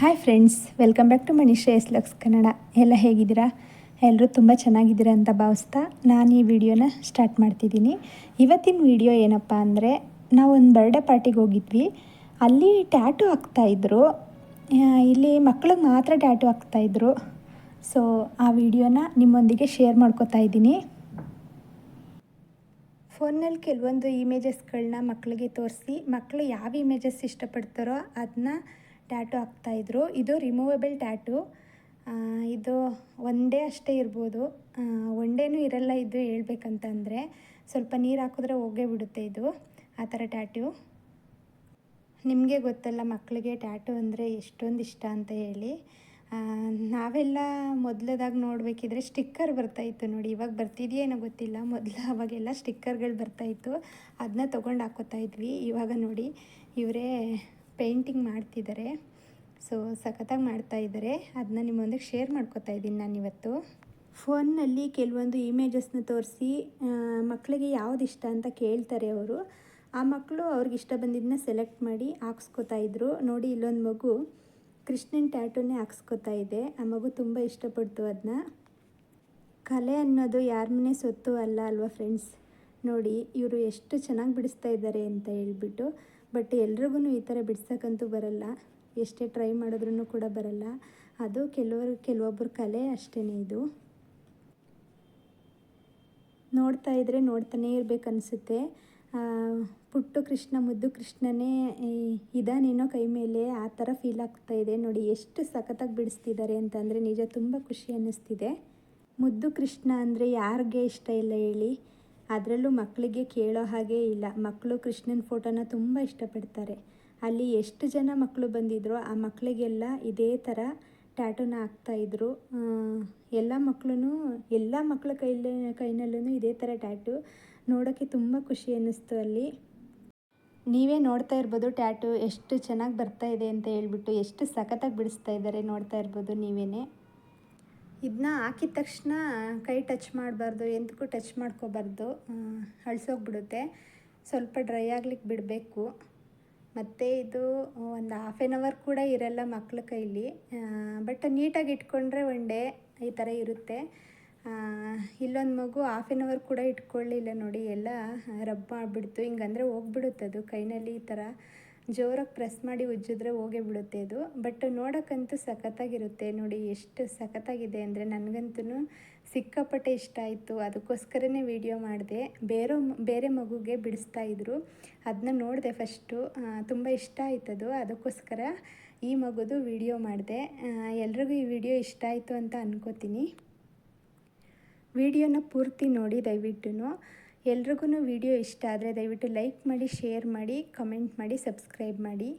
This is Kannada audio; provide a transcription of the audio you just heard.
Hi friends welcome back to Manisha S lux Kannada ಎಲ್ಲ ಹೇಗಿದ್ದೀರಾ? ಎಲ್ಲರೂ ತುಂಬ ಚೆನ್ನಾಗಿದ್ದೀರಾ ಅಂತ ಭಾವಿಸ್ತಾ ನಾನು ಈ ವಿಡಿಯೋನ ಸ್ಟಾರ್ಟ್ ಮಾಡ್ತಿದ್ದೀನಿ. ಇವತ್ತಿನ ವಿಡಿಯೋ ಏನಪ್ಪ ಅಂದರೆ, ನಾವು ಒಂದು ಬರ್ಡೇ ಪಾರ್ಟಿಗೆ ಹೋಗಿದ್ವಿ. ಅಲ್ಲಿ ಟ್ಯಾಟು ಹಾಕ್ತಾಯಿದ್ರು ಇಲ್ಲಿ ಮಕ್ಳಿಗೆ ಮಾತ್ರ ಟ್ಯಾಟು ಹಾಕ್ತಾಯಿದ್ರು ಸೊ ಆ ವಿಡಿಯೋನ ನಿಮ್ಮೊಂದಿಗೆ ಶೇರ್ ಮಾಡ್ಕೋತಾ ಇದ್ದೀನಿ. ಫೋನಲ್ಲಿ ಕೆಲವೊಂದು ಇಮೇಜಸ್ಗಳನ್ನ ಮಕ್ಕಳಿಗೆ ತೋರಿಸಿ ಮಕ್ಕಳು ಯಾವ ಇಮೇಜಸ್ ಇಷ್ಟಪಡ್ತಾರೋ ಅದನ್ನ ಟ್ಯಾಟು ಹಾಕ್ತಾಯಿದ್ರು ಇದು ರಿಮೂವೆಬಲ್ ಟ್ಯಾಟು. ಇದು ಒಂದೇ ಅಷ್ಟೇ ಇರ್ಬೋದು. ಒನ್ ಇರಲ್ಲ ಇದು ಹೇಳ್ಬೇಕಂತಂದರೆ ಸ್ವಲ್ಪ ನೀರು ಹಾಕಿದ್ರೆ ಹೋಗೇ ಬಿಡುತ್ತೆ ಇದು, ಆ ಥರ ಟ್ಯಾಟು. ನಿಮಗೆ ಗೊತ್ತಲ್ಲ ಮಕ್ಕಳಿಗೆ ಟ್ಯಾಟು ಅಂದರೆ ಎಷ್ಟೊಂದು ಇಷ್ಟ ಅಂತ ಹೇಳಿ. ನಾವೆಲ್ಲ ಮೊದಲದಾಗಿ ನೋಡಬೇಕಿದ್ರೆ ಸ್ಟಿಕ್ಕರ್ ಬರ್ತಾಯಿತ್ತು ನೋಡಿ. ಇವಾಗ ಬರ್ತಿದೆಯೇನೋ ಗೊತ್ತಿಲ್ಲ. ಮೊದಲು ಅವಾಗೆಲ್ಲ ಸ್ಟಿಕ್ಕರ್ಗಳು ಬರ್ತಾಯಿತ್ತು ಅದನ್ನ ತೊಗೊಂಡು ಹಾಕೋತಾ ಇದ್ವಿ. ಇವಾಗ ನೋಡಿ, ಇವರೇ ಪೇಂಟಿಂಗ್ ಮಾಡ್ತಿದ್ದಾರೆ. ಸೊ, ಸಖತ್ತಾಗಿ ಮಾಡ್ತಾ ಇದ್ದಾರೆ. ಅದನ್ನ ನಿಮ್ಮೊಂದಿಗೆ ಶೇರ್ ಮಾಡ್ಕೋತಾ ಇದ್ದೀನಿ ನಾನು ಇವತ್ತು. ಫೋನ್ನಲ್ಲಿ ಕೆಲವೊಂದು ಇಮೇಜಸ್ನ ತೋರಿಸಿ ಮಕ್ಕಳಿಗೆ ಯಾವ್ದು ಇಷ್ಟ ಅಂತ ಕೇಳ್ತಾರೆ ಅವರು. ಆ ಮಕ್ಕಳು ಅವ್ರಿಗೆ ಇಷ್ಟ ಬಂದಿದ್ದನ್ನ ಸೆಲೆಕ್ಟ್ ಮಾಡಿ ಹಾಕ್ಸ್ಕೊತಾ ಇದ್ರು. ನೋಡಿ, ಇಲ್ಲೊಂದು ಮಗು ಕೃಷ್ಣನ್ ಟ್ಯಾಟೂನೇ ಹಾಕ್ಸ್ಕೊತಾ ಇದೆ. ಆ ಮಗು ತುಂಬ ಇಷ್ಟಪಡ್ತು ಅದನ್ನ ಕಲೆ ಅನ್ನೋದು ಯಾರ ಮನೆ ಸೊತ್ತು ಅಲ್ಲ ಅಲ್ವಾ, ಫ್ರೆಂಡ್ಸ್? ನೋಡಿ, ಇವರು ಎಷ್ಟು ಚೆನ್ನಾಗಿ ಬಿಡಿಸ್ತಾ ಇದ್ದಾರೆ ಅಂತ ಹೇಳ್ಬಿಟ್ಟು, ಬಟ್ ಎಲ್ರಿಗೂ ಈ ಥರ ಬಿಡ್ಸೋಕ್ಕಂತೂ ಬರಲ್ಲ. ಎಷ್ಟೇ ಟ್ರೈ ಮಾಡಿದ್ರೂ ಕೂಡ ಬರಲ್ಲ. ಅದು ಕೆಲವರು ಕೆಲವೊಬ್ಬರ ಕಲೆ ಅಷ್ಟೇ ಇದು. ನೋಡ್ತಾ ಇದ್ದರೆ ನೋಡ್ತಾನೇ ಇರಬೇಕನ್ಸುತ್ತೆ. ಪುಟ್ಟು ಕೃಷ್ಣ, ಮುದ್ದು ಕೃಷ್ಣನೇ ಇದಾನೇನೋ ಕೈ ಮೇಲೆ ಆ ಥರ ಫೀಲ್ ಆಗ್ತಾ ಇದೆ. ನೋಡಿ, ಎಷ್ಟು ಸಖತ್ತಾಗಿ ಬಿಡಿಸ್ತಿದ್ದಾರೆ ಅಂತಂದರೆ ನಿಜ ತುಂಬ ಖುಷಿ ಅನ್ನಿಸ್ತಿದೆ. ಮುದ್ದು ಕೃಷ್ಣ ಅಂದರೆ ಯಾರಿಗೆ ಇಷ್ಟ ಇಲ್ಲ ಹೇಳಿ. ಅದರಲ್ಲೂ ಮಕ್ಕಳಿಗೆ ಕೇಳೋ ಹಾಗೆ ಇಲ್ಲ. ಮಕ್ಕಳು ಕೃಷ್ಣನ ಫೋಟೋನ ತುಂಬ ಇಷ್ಟಪಡ್ತಾರೆ. ಅಲ್ಲಿ ಎಷ್ಟು ಜನ ಮಕ್ಕಳು ಬಂದಿದ್ರು ಆ ಮಕ್ಕಳಿಗೆಲ್ಲ ಇದೇ ಥರ ಟ್ಯಾಟೂನ ಹಾಕ್ತಾಯಿದ್ರು ಎಲ್ಲ ಮಕ್ಕಳೂ ಎಲ್ಲ ಮಕ್ಕಳ ಕೈಲೇ, ಕೈನಲ್ಲೂ ಇದೇ ಥರ ಟ್ಯಾಟು. ನೋಡೋಕ್ಕೆ ತುಂಬ ಖುಷಿ ಅನ್ನಿಸ್ತು ಅಲ್ಲಿ. ನೀವೇ ನೋಡ್ತಾ ಇರ್ಬೋದು ಟ್ಯಾಟು ಎಷ್ಟು ಚೆನ್ನಾಗಿ ಬರ್ತಾ ಇದೆ ಅಂತ ಹೇಳ್ಬಿಟ್ಟು ಎಷ್ಟು ಸಖತ್ತಾಗಿ ಬಿಡಿಸ್ತಾ ಇದ್ದಾರೆ ನೋಡ್ತಾ ಇರ್ಬೋದು ನೀವೇ ಇದನ್ನ ಹಾಕಿದ ತಕ್ಷಣ ಕೈ ಟಚ್ ಮಾಡಬಾರ್ದು ಎಂದಕ್ಕೂ ಟಚ್ ಮಾಡ್ಕೋಬಾರ್ದು ಅಳ್ಸೋಗ್ಬಿಡುತ್ತೆ. ಸ್ವಲ್ಪ ಡ್ರೈ ಆಗ್ಲಿಕ್ಕೆ ಬಿಡಬೇಕು. ಮತ್ತು ಇದು ಒಂದು ಹಾಫ್ ಆನ್ ಅವರ್ ಕೂಡ ಇರಲ್ಲ ಮಕ್ಕಳ ಕೈಲಿ. ಬಟ್ ನೀಟಾಗಿ ಇಟ್ಕೊಂಡ್ರೆ ಒನ್ ಡೇ ಈ ಥರ ಇರುತ್ತೆ. ಇಲ್ಲೊಂದು ಮಗು ಹಾಫ್ ಆನ್ ಅವರ್ ಕೂಡ ಇಟ್ಕೊಳ್ಳಿಲ್ಲ ನೋಡಿ, ಎಲ್ಲ ರಬ್ ಮಾಡಿಬಿಡ್ತು ಹಿಂಗಂದರೆ ಹೋಗ್ಬಿಡುತ್ತೆ ಅದು ಕೈನಲ್ಲಿ ಈ ಥರ ಜೋರಾಗಿ ಪ್ರೆಸ್ ಮಾಡಿ ಉಜ್ಜಿದ್ರೆ ಹೋಗೇ ಬಿಡುತ್ತೆ ಇದು. ಬಟ್ ನೋಡೋಕ್ಕಂತೂ ಸಖತ್ತಾಗಿರುತ್ತೆ. ನೋಡಿ ಎಷ್ಟು ಸಖತ್ತಾಗಿದೆ ಅಂದರೆ ನನಗಂತೂ ಸಿಕ್ಕಾಪಟ್ಟೆ ಇಷ್ಟ ಆಯಿತು. ಅದಕ್ಕೋಸ್ಕರನೇ ವಿಡಿಯೋ ಮಾಡಿದೆ. ಬೇರೆ ಬೇರೆ ಮಗುಗೆ ಬಿಡಿಸ್ತಾ ಇದ್ರು. ಅದನ್ನ ನೋಡಿದೆ ಫಸ್ಟು. ತುಂಬ ಇಷ್ಟ ಆಯ್ತದು ಅದಕ್ಕೋಸ್ಕರ ಈ ಮಗುದು ವಿಡಿಯೋ ಮಾಡಿದೆ. ಎಲ್ರಿಗೂ ಈ ವಿಡಿಯೋ ಇಷ್ಟ ಆಯಿತು ಅಂತ ಅನ್ಕೋತೀನಿ. ವಿಡಿಯೋನ ಪೂರ್ತಿ ನೋಡಿ ದಯವಿಟ್ಟು. ಎಲ್ರಿಗೂ ವಿಡಿಯೋ ಇಷ್ಟ ಆದರೆ ದಯವಿಟ್ಟು ಲೈಕ್ ಮಾಡಿ ಶೇರ್ ಮಾಡಿ ಕಮೆಂಟ್ ಮಾಡಿ ಸಬ್ಸ್ಕ್ರೈಬ್ ಮಾಡಿ.